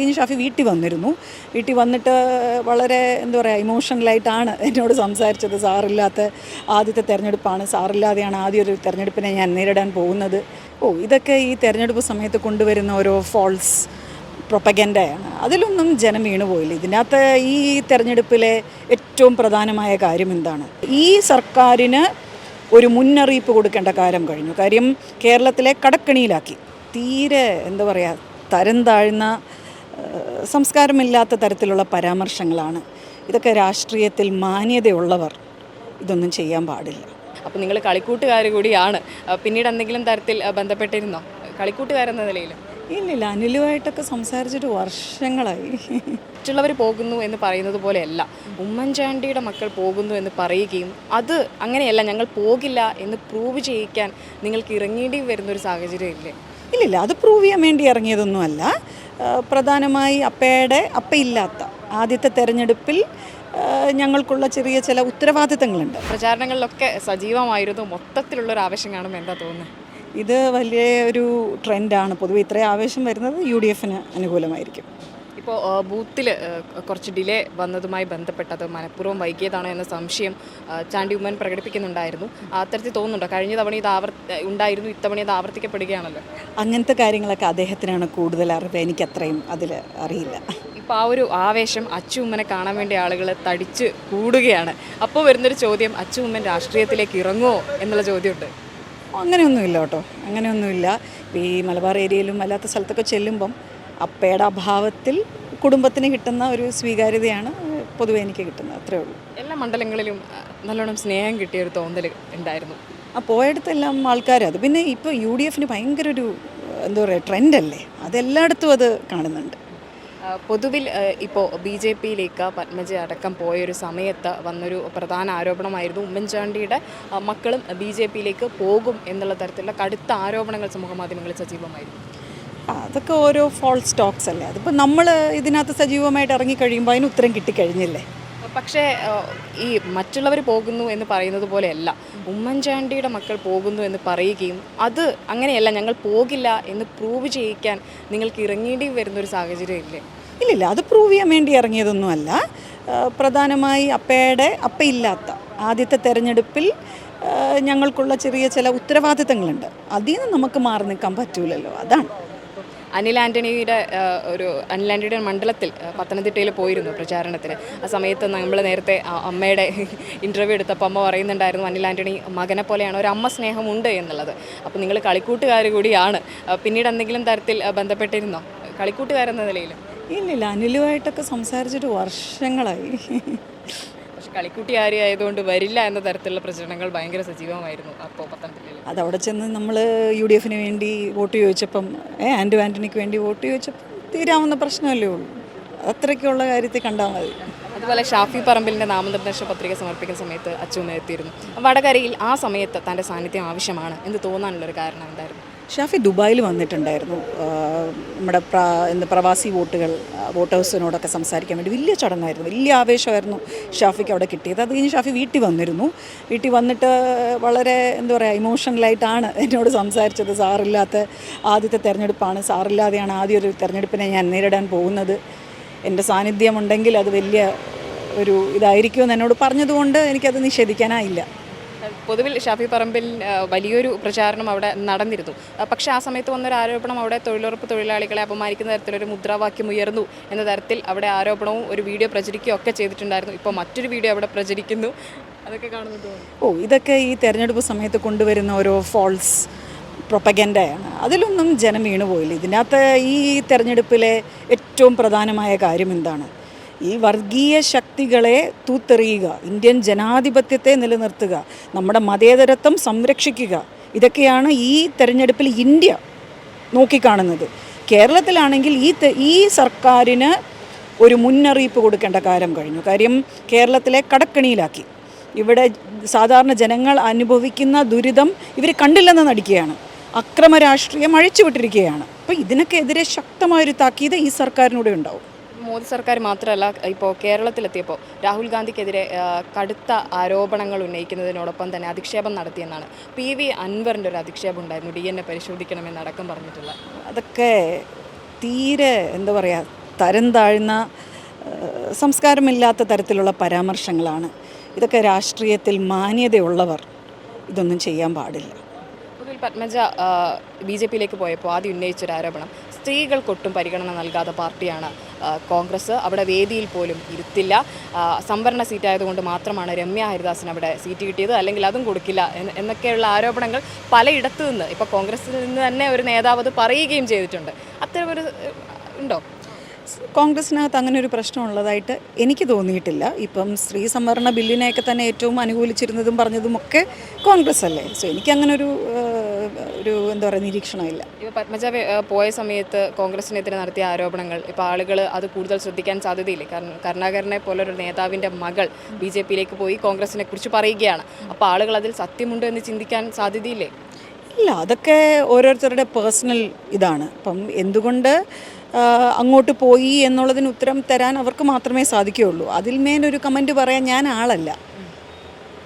കഴിഞ്ഞ് ഷാഫി വീട്ടിൽ വന്നിരുന്നു. വീട്ടിൽ വന്നിട്ട് വളരെ എന്താ പറയുക ഇമോഷണലായിട്ടാണ് എന്നോട് സംസാരിച്ചത്. സാറില്ലാത്ത ആദ്യത്തെ തെരഞ്ഞെടുപ്പാണ്. സാറില്ലാതെയാണ് ആദ്യ ഒരു തെരഞ്ഞെടുപ്പിനെ ഞാൻ നേരിടാൻ പോകുന്നത്. ഓ ഇതൊക്കെ ഈ തെരഞ്ഞെടുപ്പ് സമയത്ത് കൊണ്ടുവരുന്ന ഓരോ ഫോൾസ് പ്രൊപ്പഗൻഡയാണ് അതിലൊന്നും ജനം വീണുപോയില്ല. ഇതിനകത്ത് ഈ തെരഞ്ഞെടുപ്പിലെ ഏറ്റവും പ്രധാനമായ കാര്യം എന്താണ്? ഈ സർക്കാരിന് ഒരു മുന്നറിയിപ്പ് കൊടുക്കേണ്ട കാര്യം കഴിഞ്ഞു. കാര്യം കേരളത്തിലെ കടക്കണിയിലാക്കി. തീരെ എന്താ പറയുക തരം താഴ്ന്ന സംസ്കാരമില്ലാത്ത തരത്തിലുള്ള പരാമർശങ്ങളാണ്. ഇതൊക്കെ രാഷ്ട്രീയത്തിൽ മാന്യതയുള്ളവർ ഇതൊന്നും ചെയ്യാൻ പാടില്ല. അപ്പോൾ നിങ്ങൾ കളിക്കൂട്ടുകാർ കൂടിയാണ്. പിന്നീട് എന്തെങ്കിലും തരത്തിൽ ബന്ധപ്പെട്ടിരുന്നോ? കളിക്കൂട്ടുകാരെന്ന നിലയിൽ ഇല്ലില്ല അനിലുമായിട്ടൊക്കെ സംസാരിച്ചിട്ട് വർഷങ്ങളായി. മറ്റുള്ളവർ പോകുന്നു എന്ന് പറയുന്നത് പോലെയല്ല. ഉമ്മൻചാണ്ടിയുടെ മക്കൾ പോകുന്നു എന്ന് പറയുകയും അത് അങ്ങനെയല്ല ഞങ്ങൾ പോകില്ല എന്ന് പ്രൂവ് ചെയ്യിക്കാൻ നിങ്ങൾക്ക് ഇറങ്ങേണ്ടി വരുന്നൊരു സാഹചര്യം ഇല്ലേ? ഇല്ലില്ല അത് പ്രൂവ് ചെയ്യാൻ വേണ്ടി ഇറങ്ങിയതൊന്നുമല്ല. പ്രധാനമായി അപ്പയുടെ അപ്പയില്ലാത്ത ആദ്യത്തെ തെരഞ്ഞെടുപ്പിൽ ഞങ്ങൾക്കുള്ള ചെറിയ ചില ഉത്തരവാദിത്തങ്ങളുണ്ട്. പ്രചാരണങ്ങളിലൊക്കെ സജീവമായിരുന്നു. മൊത്തത്തിലുള്ളൊരു ആവശ്യം കാണുമ്പോൾ എന്താ തോന്നുന്നത്? ഇത് വലിയ ഒരു ട്രെൻഡാണ്. പൊതുവെ ഇത്രയും ആവേശം വരുന്നത് യു ഡി എഫിന് അനുകൂലമായിരിക്കും. ഇപ്പോൾ ബൂത്തിൽ കുറച്ച് ഡിലേ വന്നതുമായി ബന്ധപ്പെട്ടത് മനഃപൂർവം വൈകിയതാണോ എന്ന സംശയം ചാണ്ടി ഉമ്മൻ പ്രകടിപ്പിക്കുന്നുണ്ടായിരുന്നു. അത്തരത്തിൽ തോന്നുന്നുണ്ടോ? കഴിഞ്ഞ തവണ ഇത് ആവർത്തി ഉണ്ടായിരുന്നു ഇത്തവണ ഇത് ആവർത്തിക്കപ്പെടുകയാണല്ലോ? അങ്ങനത്തെ കാര്യങ്ങളൊക്കെ അദ്ദേഹത്തിനാണ് കൂടുതൽ അറിവ്. എനിക്കത്രയും അതിൽ അറിയില്ല. ഇപ്പോൾ ആ ഒരു ആവേശം അച്ചു ഉമ്മനെ കാണാൻ വേണ്ടി ആളുകൾ തടിച്ച് കൂടുകയാണ്. അപ്പോൾ വരുന്നൊരു ചോദ്യം അച്ചു ഉമ്മൻ രാഷ്ട്രീയത്തിലേക്ക് ഇറങ്ങുമോ എന്നുള്ള ചോദ്യമുണ്ട്. അങ്ങനെയൊന്നുമില്ല കേട്ടോ. അങ്ങനെയൊന്നുമില്ല. ഈ മലബാർ ഏരിയയിലും അല്ലാത്ത സ്ഥലത്തൊക്കെ ചെല്ലുമ്പം അപ്പയുടെ അഭാവത്തിൽ കുടുംബത്തിന് കിട്ടുന്ന ഒരു സ്വീകാര്യതയാണ് പൊതുവെ എനിക്ക് കിട്ടുന്നത്. അത്രേ ഉള്ളൂ. എല്ലാ മണ്ഡലങ്ങളിലും നല്ലോണം സ്നേഹം കിട്ടിയ ഒരു തോന്നൽ ഉണ്ടായിരുന്നു. ആ പോയടത്തെല്ലാം ആൾക്കാർ അത്. പിന്നെ ഇപ്പോൾ യു ഡി എഫിന് ഭയങ്കര ഒരു എന്താ പറയുക ട്രെൻഡല്ലേ? അതെല്ലായിടത്തും അത് കാണുന്നുണ്ട്. പൊതുവിൽ ഇപ്പോൾ ബി ജെ പിയിലേക്ക് പത്മജ അടക്കം പോയൊരു സമയത്ത് വന്നൊരു പ്രധാന ആരോപണമായിരുന്നു ഉമ്മൻചാണ്ടിയുടെ മക്കളും ബി ജെ പിയിലേക്ക് പോകും എന്നുള്ള തരത്തിലുള്ള കടുത്ത ആരോപണങ്ങൾ സമൂഹ മാധ്യമങ്ങളിൽ സജീവമായിരുന്നു. അതൊക്കെ ഓരോ ഫോൾസ് ടോക്സ് അല്ലേ? അതിപ്പോൾ നമ്മൾ ഇതിനകത്ത് സജീവമായിട്ട് ഇറങ്ങിക്കഴിയുമ്പോൾ അതിന് ഉത്തരം കിട്ടിക്കഴിഞ്ഞില്ലേ? പക്ഷേ ഈ മറ്റുള്ളവർ പോകുന്നു എന്ന് പറയുന്നത് പോലെയല്ല. ഉമ്മൻചാണ്ടിയുടെ മക്കൾ പോകുന്നു എന്ന് പറയുകയും അത് അങ്ങനെയല്ല ഞങ്ങൾ പോകില്ല എന്ന് പ്രൂവ് ചെയ്യിക്കാൻ നിങ്ങൾക്ക് ഇറങ്ങേണ്ടി വരുന്നൊരു സാഹചര്യം ഇല്ലേ? ഇല്ലില്ല അത് പ്രൂവ് ചെയ്യാൻ വേണ്ടി ഇറങ്ങിയതൊന്നുമല്ല. പ്രധാനമായി അപ്പയുടെ അപ്പയില്ലാത്ത ആദ്യത്തെ തെരഞ്ഞെടുപ്പിൽ ഞങ്ങൾക്കുള്ള ചെറിയ ചില ഉത്തരവാദിത്തങ്ങളുണ്ട്. അതിൽ നിന്ന് നമുക്ക് മാറി നിൽക്കാൻ പറ്റൂലല്ലോ അതാണ്. അനിൽ ആന്റണിയുടെ ഒരു അനിൽ ആന്റണിയുടെ മണ്ഡലത്തിൽ പത്തനംതിട്ടയിൽ പോയിരുന്നു പ്രചാരണത്തിന്. ആ സമയത്ത് നമ്മൾ നേരത്തെ അമ്മയുടെ ഇന്റർവ്യൂ എടുത്തപ്പോൾ അമ്മ പറയുന്നുണ്ടായിരുന്നു അനിൽ ആന്റണി മകനെ പോലെയാണ് ഒരു അമ്മ സ്നേഹമുണ്ട് എന്നുള്ളത്. അപ്പോൾ നിങ്ങൾ കളിക്കൂട്ടുകാർ കൂടിയാണ്. പിന്നീട് എന്തെങ്കിലും തരത്തിൽ ബന്ധപ്പെട്ടിരുന്നോ? കളിക്കൂട്ടുകാരെന്ന നിലയിൽ ഇല്ലില്ല അനിലുമായിട്ടൊക്കെ സംസാരിച്ചിട്ട് വർഷങ്ങളായി. കളിക്കുട്ടി ആയതുകൊണ്ട് വരില്ല എന്ന തരത്തിലുള്ള പ്രചരണങ്ങൾ ഭയങ്കര സജീവമായിരുന്നു അപ്പോൾ പത്തനംതിട്ടയിൽ അതവിടെ ചെന്ന് നമ്മൾ യു ഡി എഫിന് വേണ്ടി വോട്ട് ചോദിച്ചപ്പം ഏ ആൻഡ്രു ആന്റണിക്ക് വേണ്ടി വോട്ട് ചോദിച്ചപ്പം തീരാവുന്ന പ്രശ്നമല്ലേ ഉള്ളൂ. അത്രയ്ക്കുള്ള കാര്യത്തിൽ കണ്ടാൽ മതി. അതുപോലെ ഷാഫി പറമ്പിലിന്റെ നാമനിർദ്ദേശ പത്രിക സമർപ്പിക്കുന്ന സമയത്ത് അച്ഛൻ എത്തിയിരുന്നു. വടകരയിൽ ആ സമയത്ത് തന്റെ സാന്നിധ്യം ആവശ്യമാണ് എന്ന് തോന്നാനുള്ളൊരു കാരണം എന്തായിരുന്നു? ഷാഫി ദുബായിൽ വന്നിട്ടുണ്ടായിരുന്നു. നമ്മുടെ പ്ര എന്ത് പ്രവാസി വോട്ടുകൾ വോട്ടേഴ്സിനോടൊക്കെ സംസാരിക്കാൻ വേണ്ടി വലിയ ചടങ്ങായിരുന്നു. വലിയ ആവേശമായിരുന്നു ഷാഫിക്ക് അവിടെ കിട്ടിയത്. അത് കഴിഞ്ഞ് ഷാഫി വീട്ടിൽ വന്നിരുന്നു. വീട്ടിൽ വന്നിട്ട് വളരെ എന്താ പറയുക ഇമോഷണലായിട്ടാണ് എന്നോട് സംസാരിച്ചത്. സാറില്ലാത്ത ആദ്യത്തെ തെരഞ്ഞെടുപ്പാണ്. സാറില്ലാതെയാണ് ആദ്യ ഒരു തെരഞ്ഞെടുപ്പിനെ ഞാൻ നേരിടാൻ പോകുന്നത്. എന്റെ സാന്നിധ്യമുണ്ടെങ്കിൽ അത് വലിയ ഒരു ഇതായിരിക്കുമെന്ന് എന്നോട് പറഞ്ഞതുകൊണ്ട് എനിക്കത് നിഷേധിക്കാനായില്ല. പൊതുവിൽ ഷാഫി പറമ്പിൽ വലിയൊരു പ്രചാരണം അവിടെ നടന്നിരുന്നു. പക്ഷേ ആ സമയത്ത് വന്നൊരു ആരോപണം അവിടെ തൊഴിലുറപ്പ് തൊഴിലാളികളെ അപമാനിക്കുന്ന തരത്തിലൊരു മുദ്രാവാക്യം ഉയർന്നു എന്ന തരത്തിൽ അവിടെ ആരോപണവും ഒരു വീഡിയോ പ്രചരിക്കുകയും ഒക്കെ ചെയ്തിട്ടുണ്ടായിരുന്നു. ഇപ്പോൾ മറ്റൊരു വീഡിയോ അവിടെ പ്രചരിക്കുന്നു. അതൊക്കെ കാണുന്നത് ഓ ഇതൊക്കെ ഈ തെരഞ്ഞെടുപ്പ് സമയത്ത് കൊണ്ടുവരുന്ന ഓരോ ഫോൾസ് പ്രൊപ്പഗൻഡയാണ് അതിലൊന്നും ജനം വീണുപോയില്ല. ഇതിനകത്ത് ഈ തെരഞ്ഞെടുപ്പിലെ ഏറ്റവും പ്രധാനമായ കാര്യം എന്താണ്? ഈ വർഗീയ ശക്തികളെ തൂത്തെറിയുക ഇന്ത്യൻ ജനാധിപത്യത്തെ നിലനിർത്തുക നമ്മുടെ മതേതരത്വം സംരക്ഷിക്കുക ഇതൊക്കെയാണ് ഈ തെരഞ്ഞെടുപ്പിൽ ഇന്ത്യ നോക്കിക്കാണുന്നത്. കേരളത്തിലാണെങ്കിൽ ഈ ഈ സർക്കാരിന് ഒരു മുന്നറിയിപ്പ് കൊടുക്കേണ്ട കാര്യം കഴിഞ്ഞു. കാര്യം കേരളത്തിലെ കടക്കണിയിലാക്കി. ഇവിടെ സാധാരണ ജനങ്ങൾ അനുഭവിക്കുന്ന ദുരിതം ഇവർ കണ്ടില്ലെന്ന് നടിക്കുകയാണ്. അക്രമ രാഷ്ട്രീയം അഴിച്ചുവിട്ടിരിക്കുകയാണ്. അപ്പോൾ ഇതിനൊക്കെ എതിരെ ശക്തമായൊരു താക്കീത് ഈ സർക്കാരിനൂടെ ഉണ്ടാവും. മോദി സർക്കാർ മാത്രമല്ല ഇപ്പോൾ കേരളത്തിലെത്തിയപ്പോൾ രാഹുൽ ഗാന്ധിക്കെതിരെ കടുത്ത ആരോപണങ്ങൾ ഉന്നയിക്കുന്നതിനോടൊപ്പം തന്നെ അധിക്ഷേപം നടത്തിയെന്നാണ്. പി വി അൻവറിന്റെ ഒരു അധിക്ഷേപം ഉണ്ടായിരുന്നു ഡി എൻ എ പരിശോധിക്കണമെന്നടക്കം പറഞ്ഞിട്ടുള്ള. അതൊക്കെ തീരെ എന്താ പറയുക തരം താഴ്ന്ന സംസ്കാരമില്ലാത്ത തരത്തിലുള്ള പരാമർശങ്ങളാണ്. ഇതൊക്കെ രാഷ്ട്രീയത്തിൽ മാന്യതയുള്ളവർ ഇതൊന്നും ചെയ്യാൻ പാടില്ല. പത്മജ ബി ജെ പിയിലേക്ക് പോയപ്പോൾ ആദ്യം ഉന്നയിച്ചൊരു ആരോപണം സ്ത്രീകൾക്കൊട്ടും പരിഗണന നൽകാത്ത പാർട്ടിയാണ് കോൺഗ്രസ്. അവിടെ വേദിയിൽ പോലും ഇരുത്തില്ല. സംവരണ സീറ്റായതുകൊണ്ട് മാത്രമാണ് രമ്യ ഹരിദാസിന് അവിടെ സീറ്റ് കിട്ടിയത്. അല്ലെങ്കിൽ അതും കൊടുക്കില്ല എന്ന് എന്നൊക്കെയുള്ള ആരോപണങ്ങൾ പലയിടത്തു നിന്ന് ഇപ്പോൾ കോൺഗ്രസിൽ നിന്ന് തന്നെ ഒരു നേതാവ് അത് പറയുകയും ചെയ്തിട്ടുണ്ട്. അത്തരമൊരു ഉണ്ടോ? കോൺഗ്രസിനകത്ത് അങ്ങനെ ഒരു പ്രശ്നമുള്ളതായിട്ട് എനിക്ക് തോന്നിയിട്ടില്ല. ഇപ്പം സ്ത്രീ സംവരണ ബില്ലിനെയൊക്കെ തന്നെ ഏറ്റവും അനുകൂലിച്ചിരുന്നതും പറഞ്ഞതും ഒക്കെ കോൺഗ്രസ് അല്ലേ? സോ എനിക്ക് അങ്ങനെ ഒരു ഒരു എന്താ പറയുക നിരീക്ഷണമില്ല. ഇപ്പോൾ പത്മജ പോയ സമയത്ത് കോൺഗ്രസിനെതിരെ നടത്തിയ ആരോപണങ്ങൾ ഇപ്പോൾ ആളുകൾ അത് കൂടുതൽ ശ്രദ്ധിക്കാൻ സാധ്യതയില്ലേ? കാരണം കരുണാകരനെ പോലൊരു നേതാവിന്റെ മകൾ ബി ജെ പിയിലേക്ക് പോയി കോൺഗ്രസിനെ കുറിച്ച് പറയുകയാണ്. അപ്പോൾ ആളുകൾ അതിൽ സത്യമുണ്ട് എന്ന് ചിന്തിക്കാൻ സാധ്യതയില്ലേ? ഇല്ല അതൊക്കെ ഓരോരുത്തരുടെ പേഴ്സണൽ ഇതാണ്. അപ്പം എന്തുകൊണ്ട് അങ്ങോട്ട് പോയി എന്നുള്ളതിന് ഉത്തരം തരാൻ അവർക്ക് മാത്രമേ സാധിക്കുകയുള്ളൂ. അതിൽ മേലൊരു കമന്റ് പറയാൻ ഞാൻ ആളല്ല.